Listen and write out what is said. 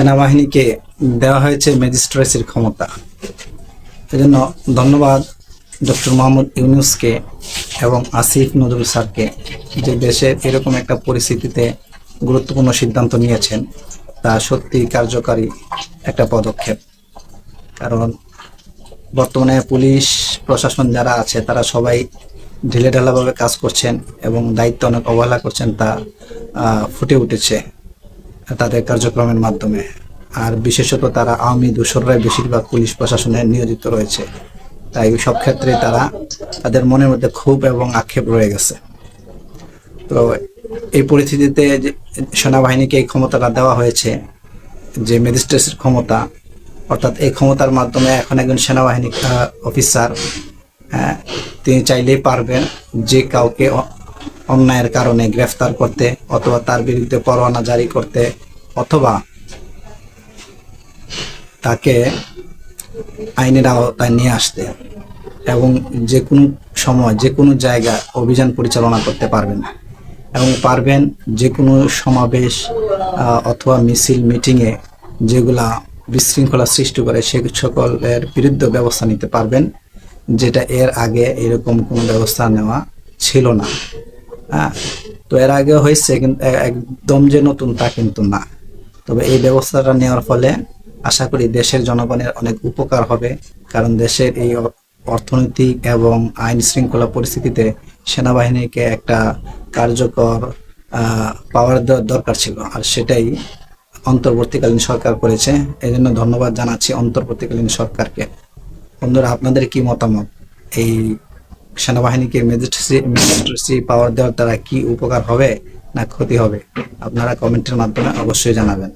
সেনাবাহিনীকে দেওয়া হয়েছে ম্যাজিস্ট্রেসির ক্ষমতা। এজন্য ধন্যবাদ ডক্টর মোহাম্মদ ইউনুসকে এবং আসিফ নজরুল স্যারকে যে দেশের এরকম একটা পরিস্থিতিতে গুরুত্বপূর্ণ সিদ্ধান্ত নিয়েছেন, তা সত্যি কার্যকারী একটা পদক্ষেপ। কারণ বর্তমানে পুলিশ, প্রশাসন যারা আছে, তারা সবাই ঢিলেঢালাভাবে কাজ করছেন এবং দায়িত্ব অনেক অবহেলা করছেন, তা ফুটে উঠেছে। তাদের কার্যক্রমের মাধ্যমে। আর বিশেষত তারা আওয়ামী দূষররাই বেশিরভাগ পুলিশ প্রশাসনে নিয়োজিত রয়েছে। তাই সব ক্ষেত্রে তারা তাদের মনের মধ্যে ক্ষোভ এবং আক্ষেপ রয়ে গেছে। তো এই পরিস্থিতিতে সেনাবাহিনীকে এই ক্ষমতাটা দেওয়া হয়েছে যে ম্যাজিস্ট্রেটের ক্ষমতা অর্থাৎ এই ক্ষমতার মাধ্যমে এখন একজন সেনাবাহিনী অফিসার হ্যাঁ, তিনি চাইলেই পারবেন যে কাউকে অন্যায়ের কারণে গ্রেফতার করতে অথবা তার বিরুদ্ধে পরোয়ানা জারি করতে অথবা তাকে আইনের আওতায় নিয়ে আসতে এবং যে কোনো সময়, যে কোনো জায়গায় অভিযান পরিচালনা করতে পারবে না। এবং পারবেন যে কোনো সমাবেশ অথবা মিছিল, মিটিংয়ে যেগুলা বিশৃঙ্খলা সৃষ্টি করে সে সকলের বিরুদ্ধে ব্যবস্থা নিতে পারবেন, যেটা এর আগে এরকম কোনো ব্যবস্থা নেওয়া ছিল না। হ্যাঁ তো এর আগে হয়েছে কিন্তু একদম যে নতুন তা কিন্তু না। তবে এই ব্যবস্থাটা নেওয়ার ফলে আশা করি দেশের জনগণের অনেক উপকার হবে, কারণ দেশের এই অর্থনৈতিক এবং আইন শৃঙ্খলা পরিস্থিতিতে সেনাবাহিনীকে একটা কার্যকর পাওয়ার দরকার ছিল, আর সেটাই অন্তর্বর্তীকালীন সরকার করেছে। এই জন্য ধন্যবাদ জানাচ্ছি অন্তর্বর্তীকালীন সরকারকে। বন্ধুরা, আপনাদের কি মতামত এই সেনাবাহিনীকে ম্যাজিস্ট্রেসি পাওয়ার দেওয়ার দ্বারা কি উপকার হবে না ক্ষতি হবে? আপনারা কমেন্টের মাধ্যমে অবশ্যই জানাবেন।